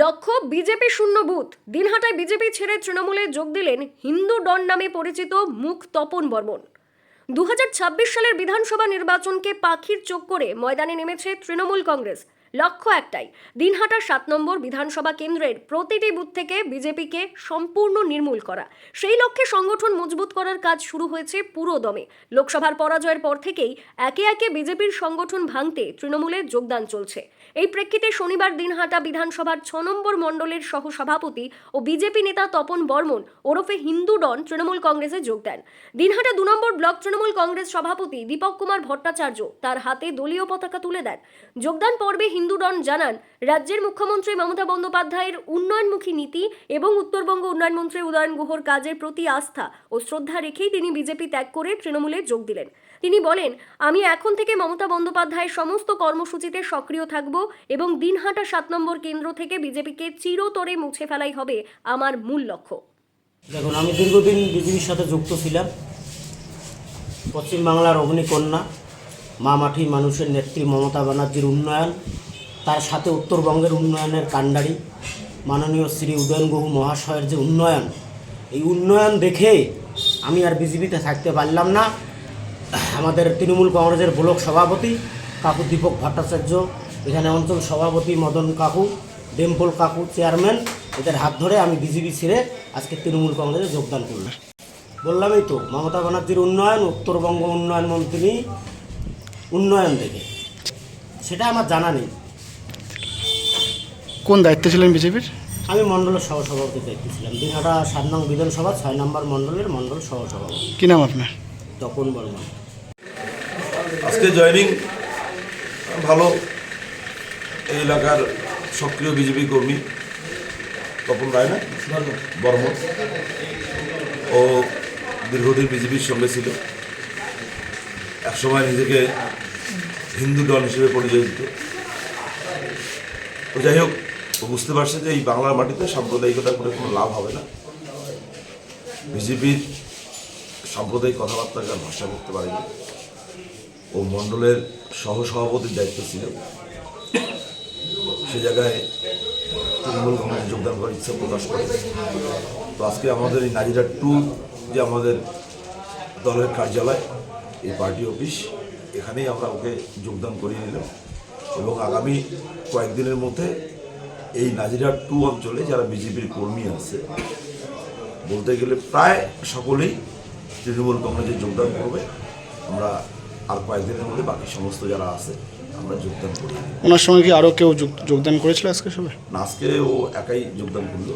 লক্ষ্য বিজেপি শূন্য booth দিনহাটায় BJP ছেড়ে তৃণমূলে যোগ দিলেন হিন্দু ডন নামে পরিচিত মুখ তপন বর্মন। দু হাজার ছাব্বিশ সালের বিধানসভা নির্বাচনকে পাখির চোখ করে ময়দানে নেমেছে তৃণমূল কংগ্রেস। লক্ষ্য একটাই দিনহাটা সাত নম্বর বিধানসভা কেন্দ্রের প্রতিটি বুথ থেকে বিজেপিকে সম্পূর্ণ নির্মূল করা। সেই লক্ষ্যে সংগঠন মজবুত করার কাজ শুরু হয়েছে পুরো দমে লোকসভার পরাজয়ের পর থেকেই একে একে বিজেপির সংগঠন ভাঙতে তৃণমূলে যোগদান চলছে। এই প্রেক্ষিতে শনিবার দিনহাটা বিধানসভার ছ নম্বর মণ্ডলের সহসভাপতি ও বিজেপি নেতা তপন বর্মন ওরফে হিন্দু ডন তৃণমূল কংগ্রেসে যোগ দেন। দিনহাটা দু নম্বর ব্লক তৃণমূল কংগ্রেস সভাপতি দীপক কুমার ভট্টাচার্য তার হাতে দলীয় পতাকা তুলে দেন। যোগদান পর্বে হিন্দু ডন জানান, রাজ্যের মুখ্যমন্ত্রী মমতা বন্দ্যোপাধ্যায়ের উন্নয়নমুখী নীতি এবং উত্তরবঙ্গ উন্নয়ন মন্ত্রী উদয়ন গুহর কাজের প্রতি আস্থা ও শ্রদ্ধা রেখেই তিনি বিজেপি ত্যাগ করে তৃণমূলে যোগ দিলেন। তিনি বলেন, আমি এখন থেকে মমতা বন্দ্যোপাধ্যায়ের সমস্ত কর্মসূচিতে সক্রিয় থাকব এবং দিনহাটা সাত নম্বর কেন্দ্র থেকে বিজেপিকে চিরতরে মুছে ফেলাই হবে আমার মূল লক্ষ্য। দেখুন, আমি দীর্ঘদিন বিজেপির সাথে যুক্ত ছিলাম। পশ্চিমবাংলার অগ্নিকন্যা, মা মাটি মানুষের নেত্রী মমতা ব্যানার্জির উন্নয়ন তার সাথে উত্তরবঙ্গের উন্নয়নের কাণ্ডারি মাননীয় শ্রী উদয়ন গুহ মহাশয়ের যে উন্নয়ন, এই উন্নয়ন দেখে আমি আর বিজেপিতে থাকতে পারলাম না। আমাদের তৃণমূল কংগ্রেসের ব্লক সভাপতি কাকু দীপক ভট্টাচার্য, এখানে অঞ্চল সভাপতি মদন কাকু, ডেম্পল কাকু চেয়ারম্যান, এদের হাত ধরে আমি বিজেপি ছেড়ে আজকে তৃণমূল কংগ্রেসে যোগদান করলাম। বললামই তো, মমতা ব্যানার্জির উন্নয়ন, উত্তরবঙ্গ উন্নয়ন মন্ত্রী উন্নয়ন দেখে। সেটা আমার জানা নেই। কোন দায়িত্বে ছিলেন বিজেপির? আমি মণ্ডলের সহসভাপতি দায়িত্ব ছিলাম। দিনহাটা সাত নং বিধানসভা ছয় নম্বর মণ্ডলের মণ্ডল সহসভাপতি। কি নাম আপনার? তপন বর্মন। আজকে জয়নিং ভালো এই এলাকার সক্রিয় বিজেপি কর্মী তপন রায় না? বর্মন। ও দীর্ঘদিন বিজেপির সঙ্গে ছিল। একসময় নিজেকে হিন্দু দল হিসেবে পরিচয় দিত। যাই হোক ও বুঝতে পারছে যে এই বাংলার মাটিতে সাম্প্রদায়িকতা করে কোনো লাভ হবে না। বিজেপির সাম্প্রদায়িক কথাবার্তাকে আর ভাষা করতে পারেনি। ও মণ্ডলের সহসভাপতির দায়িত্ব ছিল। সে জায়গায় তৃণমূল কংগ্রেসে যোগদান করার ইচ্ছা প্রকাশ করে। তো আজকে আমাদের এই নাজিরা টু যে আমাদের দলের কার্যালয়, এই পার্টি অফিস, এখানেই আমরা ওকে যোগদান করিয়ে নিলাম। এবং আগামী কয়েকদিনের মধ্যে এই নাজিরা টু অঞ্চলে যারা বিজেপির কর্মী আছে বলতে গেলে প্রায় সকলেই তৃণমূল কংগ্রেসে যোগদান করবে। আমরা আর কয়েকদিনের মধ্যে বাকি সমস্ত যারা আছে আমরা যোগদান করি। ওনার সঙ্গে কি আরও কেউ যোগ- যোগদান করেছিল আজকে সবে না, আজকে ও একাই যোগদান করল।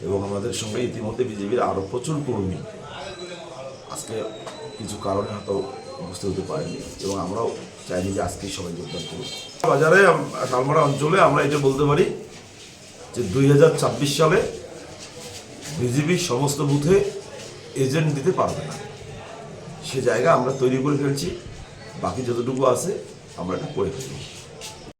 এবং আমাদের সঙ্গে ইতিমধ্যে বিজেপির আরও প্রচুর কর্মী আজকে কিছু কারণে হয়তো বুঝতে হতে পারেনি এবং আমরাও চাইনি যে আজকেই সবাই যোগদান করুক। বাজারে শালমারা অঞ্চলে আমরা এটা বলতে পারি যে দুই হাজার ছাব্বিশ সালে বিজেপি সমস্ত বুথে এজেন্ট দিতে পারবে না। সে জায়গা আমরা তৈরি করে ফেলছি, বাকি যতটুকু আছে আমরা এটা করে ফেলব।